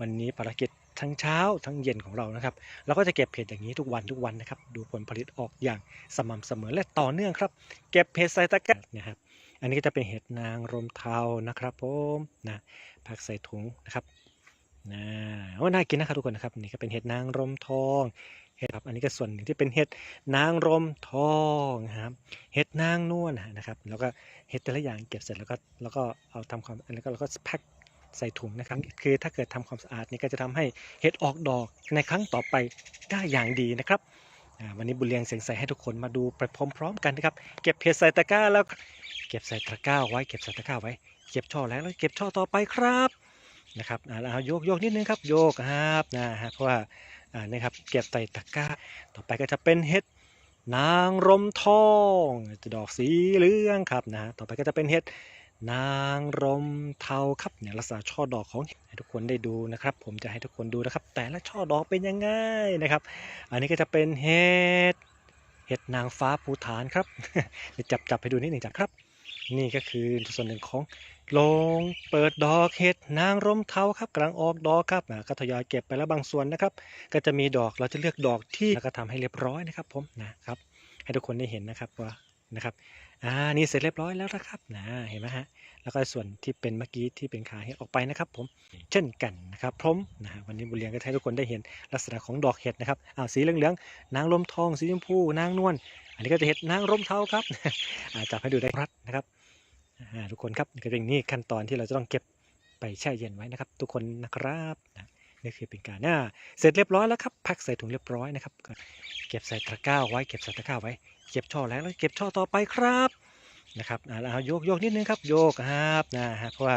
วันนี้ภารกิจทั้งเช้าทั้งเย็นของเรานะครับเราก็จะเก็บเห็ดอย่างนี้ทุกวันทุกวันนะครับดูผลผลิตออกอย่างสม่ำเสมอและต่อเนื่องครับ เก็บเห็ดใส่ตะกร้านะครับอันนี้ก็จะเป็นเห็ดนางรมเทานะครับผมนะพักใส่ถุงนะครับนะโอ้น่ากินนะครับทุกคนนะครับนี่ก็เป็นเห็ดนางรมทองเห็ดครับอันนี้ก็ส่วนหนึ่งที่เป็นเห็ดนางรมทองนะครับเห็ดนางนวลนะครับ แล้วก็เห็ดแต่ละอย่างเก็บเสร็จแล้วก็แล้วก็เอาทำความแล้วก็แล้วก็แพ็ค ใส่ถุงนะครับ คือถ้าเกิดทำความสะอาดนี่ก็จะทำให้เห็ดออกดอกในครั้งต่อไปได้อย่างดีนะครับวันนี้บุญเรียงเสียงใสให้ทุกคนมาดูไปพร้อม ๆ กันนะครับ เก็บเห็ดใส่ตะกร้าแล้ว เก็บใส่ตะกร้าไว้เก็บใส่ตะกร้าไว้ เก็บช่อแล้วแล้วเก็บช่อต่อไปครับนะครับอ่าแล้วเอาโยกโยกนิดนึงครับโยกครับนะฮะเพราะว่าอ่านี่ครับเก็บใส่ตะกร้า ต่อไปก็จะเป็นเห็ดนางรมทองจะดอกสีเหลืองครับนะต่อไปก็จะเป็นเห็ด นางรมเทาครับเนี่ยลักษณะช่อดอกของให้ทุกคนได้ดูนะครับ ผมจะให้ทุกคนดูนะครับ แต่ละช่อดอกเป็นยังไงนะครับ อันนี้ก็จะเป็นเห็ดเห็ดนางฟ้าภูฐานครับเดี๋ยวจับจับให้ดูนิดหนึ่งจับครับ นี่ก็คือส่วนหนึ่งของโรงเปิดดอกเห็ดนางรมเทาครับกำลังออกดอกครับนะก็ทยอยเก็บไปแล้วบางส่วนนะครับ ก็จะมีดอกเราจะเลือกดอกที่แล้วก็ทำให้เรียบร้อยนะครับ ผมนะครับ ให้ทุกคนได้เห็นนะครับว่านะครับ อ่านี่เสร็จเรียบร้อยแล้วนะครับนะเห็นไหมฮะแล้วก็ส่วนที่เป็นเมื่อกี้ที่เป็นขาเห็ดออกไปนะครับผมเช่นกันนะครับพร้อมนะฮะวันนี้บุญเรียงก็ให้ทุกคนได้เห็นลักษณะของดอกเห็ดนะครับอ้าวสีเหลืองๆนางรมทองสีชมพูนางนวลอันนี้ก็จะเห็ดนางรมเทาครับจับให้ดูได้รับนะครับทุกคนครับก็เป็นนี่ขั้นตอนที่เราจะต้องเก็บไปแช่เย็นไว้นะครับ ทุกคนนะครับนะ นี่คือเป็นการอ่าเสร็จเรียบร้อยแล้วครับพ็คใส่ถุงเรียบร้อยนะครับ เก็บใส่ตะกร้าไว้เก็บใส่ตะกร้าไว้ เก็บช่อแล้วแล้วเก็บช่อต่อไปครับนะครับอ่าเอาโยกโยกนิดนึงครับโยกครับนะฮะเพราะว่า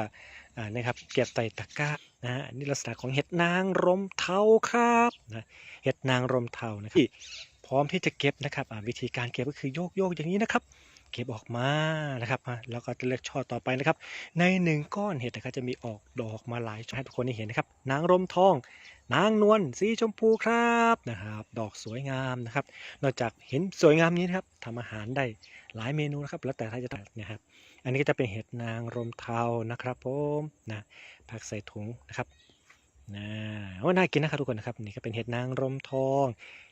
อ่านี่ครับเก็บใส่ตะกร้านะฮะนี่ลักษณะของเห็ดนางรมเทาครับนะเห็ดนางรมเทานะครับพร้อมที่จะเก็บนะครับวิธีการเก็บก็คือโยกโยกอย่างนี้นะครับ เก็บออกมานะครับแล้วก็จะเลือกช่อต่อไปนะครับ ในหนึ่งก้อนเห็ดนะครับจะมีออกดอกมาหลายช่อให้ทุกคนได้เห็นนะครับ นางรมทอง นางนวลสีชมพูครับนะครับ ดอกสวยงามนะครับ นอกจากเห็นสวยงามนี้นะครับทำอาหารได้หลายเมนูนะครับ แล้วแต่ถ้าจะทานนะครับ อันนี้ก็จะเป็นเห็ดนางรมเทานะครับผมนะพักใส่ถุงนะครับนะโอ้น่ากินนะครับทุกคนนะครับนี่ก็เป็นเห็ดนางรมทอง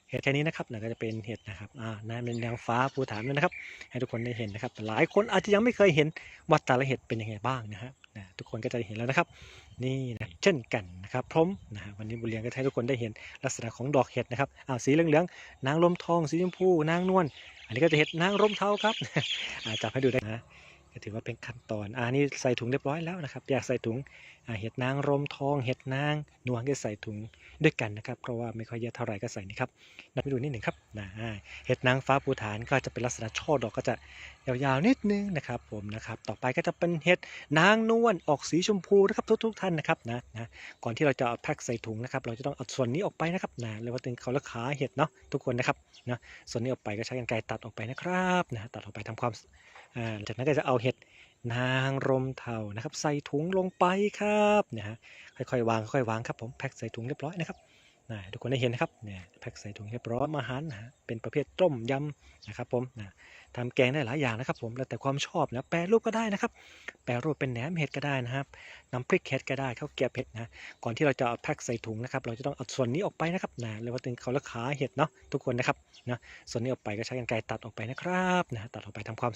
เห็ดแค่นี้นะครับแล้วก็จะเป็นเห็ดนะครับอ่านั่นเป็นนางฟ้าภูฐานนะครับ ให้ทุกคนได้เห็นนะครับ หลายคนอาจจะยังไม่เคยเห็นว่าแต่ละเห็ดเป็นยังไงบ้างนะครับนะทุกคนก็จะเห็นแล้วนะครับ นี่นะเช่นกันนะครับพร้อมนะฮะวันนี้บุญเรียงก็ให้ทุกคนได้เห็นลักษณะของดอกเห็ดนะครับอ้าวสีเหลืองๆนางรมทองสีชมพูนางนวลอันนี้ก็จะเห็ดนางร่มเทาครับอ่าจับให้ดูได้นะ ถือว่าเป็นขั้นตอนอ่านี่ใส่ถุงเรียบร้อยแล้วนะครับ อยากใส่ถุงเห็ดนางรมทอง เห็ดนางนวลก็ใส่ถุงด้วยกันนะครับ เพราะว่าไม่ค่อยเยอะเท่าไหร่ก็ใส่นี่ครับนับไปดูนิดหนึ่งครับนะเห็ดนางฟ้าภูฐานก็จะเป็นลักษณะช่อดอกก็จะยาวๆนิดนึงนะครับผมนะครับ ต่อไปก็จะเป็นเห็ดนางนวลออกสีชมพูนะครับทุกๆท่านนะครับนะนะก่อนที่เราจะเอาแพ็คใส่ถุงนะครับ เราจะต้องเอาส่วนนี้ออกไปนะครับนะเรียกว่าเป็นเขาและขาเห็ดเนาะทุกคนนะครับนะส่วนนี้ออกไปก็ใช้กรรไกรตัดออกไปนะครับนะตัดออกไปทำความ จากนั้นก็จะเอาเห็ดนางรมเทานะครับ ใส่ถุงลงไปครับนะฮะค่อยๆวางค่อยๆวางครับผมแพ็คใส่ถุงเรียบร้อยนะครับนะทุกคนได้เห็นนะครับเนี่ยแพ็คใส่ถุงเรียบร้อยอาหารนะฮะเป็นประเภทต้มยำนะครับผมนะ ทำแกงได้หลายอย่างนะครับ ผมแล้วแต่ความชอบนะแปรรูปก็ได้นะครับ แปรรูปเป็นแหนมเห็ดก็ได้นะครับน้ำพริกเห็ดก็ได้ข้าวเกรียบเห็ดนะก่อนที่เราจะเอาแพ็คใส่ถุงนะครับ เราจะต้องเอาส่วนนี้ออกไปนะครับนะเรียกว่าเป็นเขาและขาเห็ดเนาะทุกคนนะครับนะส่วนนี้ออกไปก็ใช้กรรไกรตัดออกไปนะครับนะตัดออกไปทำความ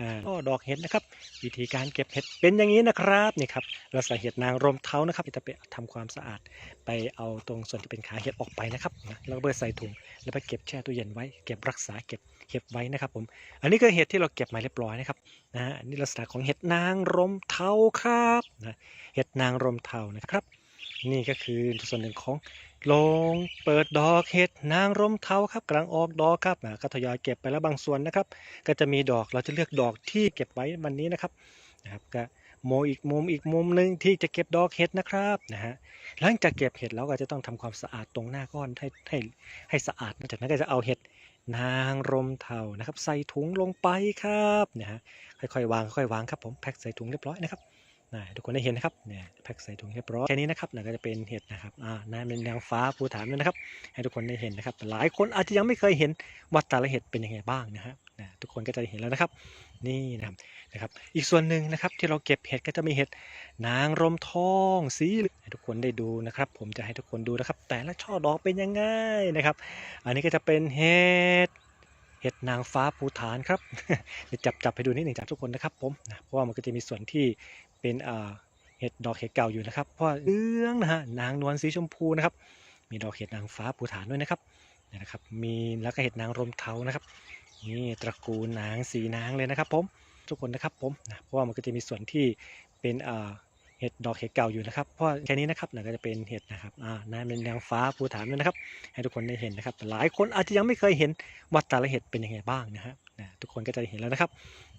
อ่าก็ดอกเห็ดนะครับวิธีการเก็บเห็ดเป็นอย่างนี้นะครับนี่ครับเราใส่เห็ดนางรมเท้านะครับจะไปทำความสะอาด ไปเอาตรงส่วนที่เป็นขาเห็ดออกไปนะครับนะแล้วก็เบอร์ใส่ถุงแล้วไปเก็บแช่ตู้เย็นไว้เก็บรักษาเก็บ เก็บไว้นะครับผมอันนี้ก็เห็ดที่เราเก็บมาเรียบร้อยนะครับนะฮะนี่ลักษณะของเห็ดนางรมเทาครับนะเห็ดนางรมเทานะครับ นี่ก็คือส่วนหนึ่งของโรงเปิดดอกเห็ดนางรมเทาครับกำลังออกดอกครับนะก็ทยอยเก็บไปแล้วบางส่วนนะครับ ก็จะมีดอกเราจะเลือกดอกที่เก็บไว้วันนี้นะครับนะครับก็โมอีกมุมอีกมุมหนึ่งที่จะเก็บดอกเห็ดนะครับนะฮะหลังจากเก็บเห็ดเราก็จะต้องทำความสะอาดตรงหน้าก้อนให้ให้ให้สะอาดจากนั้นก็จะเอาเห็ด นางรมเทานะครับ ใส่ถุงลงไปครับเนี่ยฮะค่อยๆวางค่อยๆวางครับผมแพ็คใส่ถุงเรียบร้อยนะครับนะทุกคนได้เห็นนะครับเนี่ยแพ็คใส่ถุงเรียบร้อยแค่นี้นะครับนะก็จะเป็นเห็ดนะครับอ่าน้ำเป็นนางฟ้าภูฐานด้วยนะครับ ให้ทุกคนได้เห็นนะครับ หลายคนอาจจะยังไม่เคยเห็นว่าแต่ละเห็ดเป็นยังไงบ้างนะฮะนะทุกคนก็จะเห็นแล้วนะครับ นี่นะครับนะครับ อีกส่วนหนึ่งนะครับที่เราเก็บเห็ดก็จะมีเห็ดนางรมทองสีให้ทุกคนได้ดูนะครับ ผมจะให้ทุกคนดูนะครับ แต่ละช่อดอกเป็นยังไงนะครับ อันนี้ก็จะเป็นเห็ดเห็ดนางฟ้าภูฐานครับจับจับไปดูนิดหนึ่งจากทุกคนนะครับผมนะเพราะว่ามันก็จะมีส่วนที่เป็นอ่าเห็ดดอกเห็ดเก่าอยู่นะครับ เพราะเหลืองนะฮะนางนวลสีชมพูนะครับ มีดอกเห็ดนางฟ้าภูฐานด้วยนะครับนี่นะครับ มีแล้วก็เห็ดนางรมเทานะครับ นี่ตระกูลนางสีนางเลยนะครับผมทุกคนนะครับผมนะเพราะว่ามันก็จะมีส่วนที่เป็นเห็ดดอกเห็ดเก่าอยู่นะครับเพราะแค่นี้นะครับนะก็จะเป็นเห็ดนะครับอ่าน้ำเป็นนางฟ้าภูฐานนะครับ ให้ทุกคนได้เห็นนะครับหลายคนอาจจะยังไม่เคยเห็นว่าแต่ละเห็ดเป็นยังไงบ้างนะครับ นะทุกคนก็จะเห็นแล้วนะครับ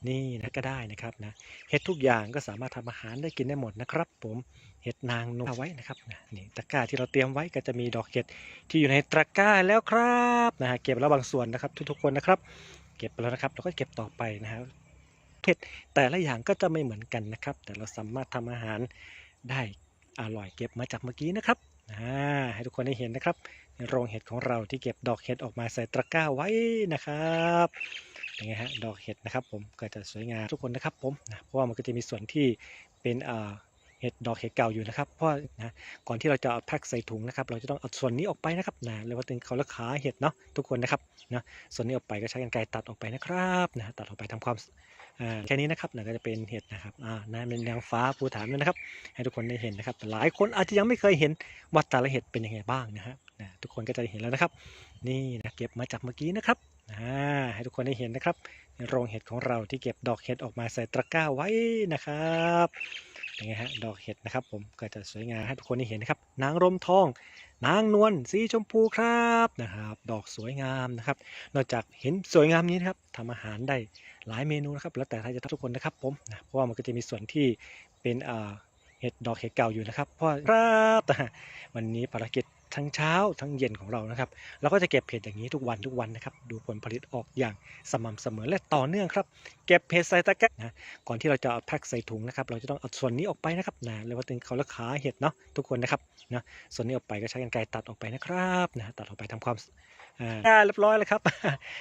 นี่นะก็ได้นะครับนะเห็ดทุกอย่างก็สามารถทำอาหารได้กินได้หมดนะครับ ผมเห็ดนางนวลเอาไว้นะครับนะนี่ตะกร้าที่เราเตรียมไว้ก็จะมีดอกเห็ดที่อยู่ในตะกร้าแล้วครับนะฮะเก็บแล้วบางส่วนนะครับ ทุกๆคนนะครับ เก็บไปแล้วนะครับเราก็เก็บต่อไปนะครับเห็ดแต่ละอย่างก็จะไม่เหมือนกันนะครับ แต่เราสามารถทำอาหารได้อร่อยเก็บมาจากเมื่อกี้นะครับ ให้ทุกคนได้เห็นนะครับในโรงเห็ดของเราที่เก็บดอกเห็ดออกมาใส่ตะกร้าไว้นะครับอยังไงฮะดอกเห็ดนะครับ ผมก็จะสวยงามทุกคนนะครับผมนะเพราะว่ามันก็จะมีส่วนที่เป็นอ่าเห็ดดอกเห็ดเก่าอยู่นะครับเพราะนะก่อนที่เราจะเอาแพ็คใส่ถุงนะครับ เราจะต้องเอาส่วนนี้ออกไปนะครับนะเรียกว่าเป็นเขาและขาเห็ดเนาะทุกคนนะครับนะส่วนนี้ออกไปก็ใช้กรรไกรตัดออกไปนะครับนะตัดออกไปทำความ แค่นี้นะครับนะก็จะเป็นเห็ดนะครับอ่านะเป็นนางฟ้าภูฐานด้วยนะครับ ให้ทุกคนได้เห็นนะครับ หลายคนอาจจะยังไม่เคยเห็นว่าแต่ละเห็ดเป็นยังไงบ้างนะครับนะทุกคนก็จะเห็นแล้วนะครับ นี่นะเก็บมาจากเมื่อกี้นะครับ ให้ทุกคนได้เห็นนะครับโรงเห็ดของเราที่เก็บดอกเห็ดออกมาใส่ตะกร้าไว้นะครับยังไงฮะดอกเห็ดนะครับ ผมก็จะสวยงามให้ทุกคนได้เห็นนะครับ นางรมทอง นางนวลสีชมพูครับนะครับ ดอกสวยงามนะครับ นอกจากเห็นสวยงามนี้นะครับทำอาหารได้หลายเมนูนะครับแล้วแต่ใครจะทุกคนนะครับผมนะเพราะว่ามันก็จะมีส่วนที่เป็นอ่าเห็ดดอกเห็ดเก่าอยู่นะครับเพราะว่าครับวันนี้ภารกิจ ทั้งเช้าทั้งเย็นของเรานะครับเราก็จะเก็บเห็ดอย่างนี้ทุกวันทุกวันนะครับดูผลผลิตออกอย่างสม่ำเสมอและต่อเนื่องครับ เก็บเห็ดใส่ตะกร้านะก่อนที่เราจะเอาแพ็คใส่ถุงนะครับ เราจะต้องเอาส่วนนี้ออกไปนะครับนะเรียกว่าเป็นเขาและขาเห็ดเนาะทุกคนนะครับนะส่วนนี้ออกไปก็ใช้กรรไกรตัดออกไปนะครับนะตัดออกไปทำความอ่าได้เรียบร้อยแล้วครับ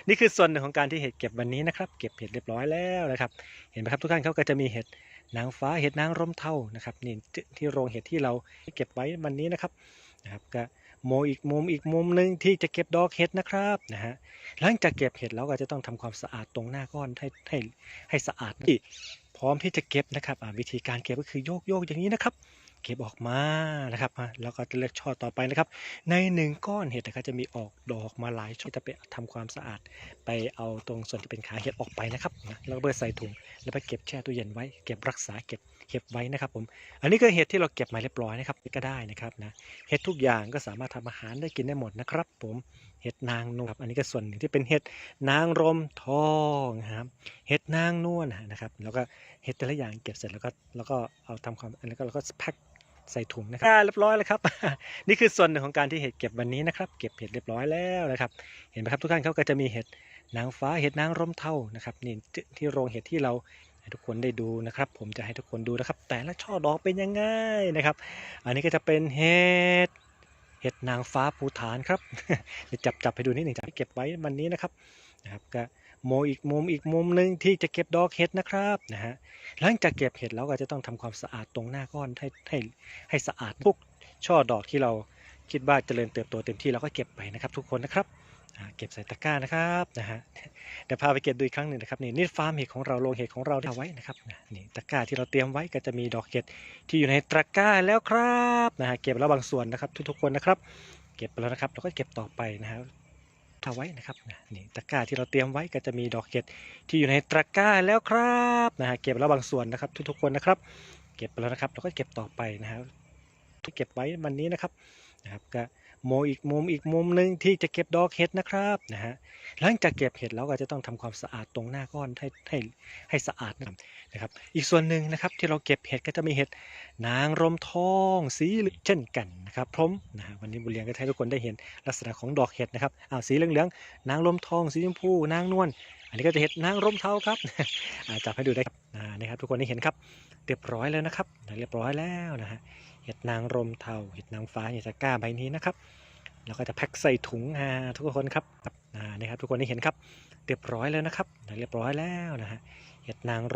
นี่คือส่วนหนึ่งของการที่เห็ดเก็บวันนี้นะครับ เก็บเห็ดเรียบร้อยแล้วนะครับ เห็นไหมครับทุกท่านเขาก็จะมีเห็ดนางฟ้าเห็ดนางร่มเท่านะครับนี่ที่ที่โรงเห็ดที่เราเก็บไว้วันนี้นะครับนะครับก็ มอีกมุมอีกมุมหนึ่งที่จะเก็บดอกเห็ดนะครับนะฮะหลังจากเก็บเห็ดเราก็จะต้องทำความสะอาดตรงหน้าก้อนให้ให้ให้สะอาดที่พร้อมที่จะเก็บนะครับวิธีการเก็บก็คือโยกโยกอย่างนี้นะครับ เก็บออกมานะครับแล้วก็จะเลือกช่อต่อไปนะครับ ในหนึ่งก้อนเห็ดนะครับจะมีออกดอกมาหลายช่อจะไปทำความสะอาด ไปเอาตรงส่วนที่เป็นขาเห็ดออกไปนะครับนะแล้วก็เบิดใส่ถุงแล้วไปเก็บแช่ตู้เย็นไว้เก็บรักษาเก็บเก็บไว้นะครับ ผม อันนี้ก็เห็ดที่เราเก็บมาเรียบร้อยนะครับก็ได้นะครับนะเห็ดทุกอย่างก็สามารถทำอาหารได้กินได้หมดนะครับ ผมเห็ดนางนวลครับอันนี้ก็ส่วนหนึ่งที่เป็นเห็ดนางรมทองนะครับเห็ดนางนวลนะครับ แล้วก็เห็ดแต่ละอย่างเก็บเสร็จแล้วก็แล้วก็เอาทำความอันนี้ก็เราก็แพ็ค ใส่ถุงนะครับเรียบร้อยแล้วครับ นี่คือส่วนหนึ่งของการที่เห็ดเก็บวันนี้นะครับ เก็บเห็ดเรียบร้อยแล้วนะครับ เห็นไหมครับทุกท่านเขาก็จะมีเห็ดนางฟ้าเห็ดนางร่มเท่านะครับนี่ที่ที่โรงเห็ดที่เราให้ทุกคนได้ดูนะครับ ผมจะให้ทุกคนดูนะครับ แต่ละช่อดอกเป็นยังไงนะครับ อันนี้ก็จะเป็นเห็ดเห็ดนางฟ้าภูฐานครับจับจับไปดูนิดหนึ่งจับเก็บไว้วันนี้นะครับนะครับก็ โมอีกมุมอีกมุมหนึ่งที่จะเก็บดอกเห็ดนะครับนะฮะหลังจากเก็บเห็ดเราก็จะต้องทำความสะอาดตรงหน้าก้อนให้ให้ให้สะอาดทุกช่อดอกที่เราคิดว่าเจริญเติบโตเต็มที่เราก็เก็บไปนะครับ ทุกคนนะครับเก็บใส่ตะกร้านะครับนะฮะเดี๋ยวพาไปเก็บดูอีกครั้งหนึ่งนะครับนี่นี่ฟาร์มเห็ดของเราโรงเห็ดของเราที่เอาไว้นะครับนะนี่ตะกร้าที่เราเตรียมไว้ก็จะมีดอกเห็ดที่อยู่ในตะกร้าแล้วครับนะฮะเก็บแล้วบางส่วนนะครับ ทุกๆคนนะครับ เก็บไปแล้วนะครับเราก็เก็บต่อไปนะครับ เอาไว้นะครับนี่ตะกร้าที่เราเตรียมไว้ก็จะมีดอกเห็ดที่อยู่ในตะกร้าแล้วครับนะฮะเก็บแล้วบางส่วนนะครับ ทุกๆคนนะครับ เก็บไปแล้วนะครับเราก็เก็บต่อไปนะครับที่เก็บไว้วันนี้นะครับนะครับก็ มอีกมุมอีกมุมหนึ่งที่จะเก็บดอกเห็ดนะครับนะฮะหลังจากเก็บเห็ดเราก็จะต้องทำความสะอาดตรงหน้าก้อนให้ให้ให้สะอาดนะครับ อีกส่วนหนึ่งนะครับที่เราเก็บเห็ดก็จะมีเห็ดนางรมทองสีเช่นกันนะครับพร้อมนะฮะวันนี้บุญเรียงก็ให้ทุกคนได้เห็นลักษณะของดอกเห็ดนะครับอ้าวสีเหลืองๆนางรมทองสีชมพูนางนวลอันนี้ก็จะเห็ดนางรมเทาครับจับให้ดูได้ครับนี่ครับทุกคนได้เห็นครับ เรียบร้อยแล้วนะครับเรียบร้อยแล้วนะฮะ เห็ดนางรมเทาเห็ดนางฟ้าเห็ดตะกร้าใบนี้นะครับแล้วก็จะแพ็คใส่ถุงฮะทุกคนครับอ่านี่ครับทุกคนได้เห็นครับ เรียบร้อยแล้วนะครับเรียบร้อยแล้วนะฮะเห็ดนางรม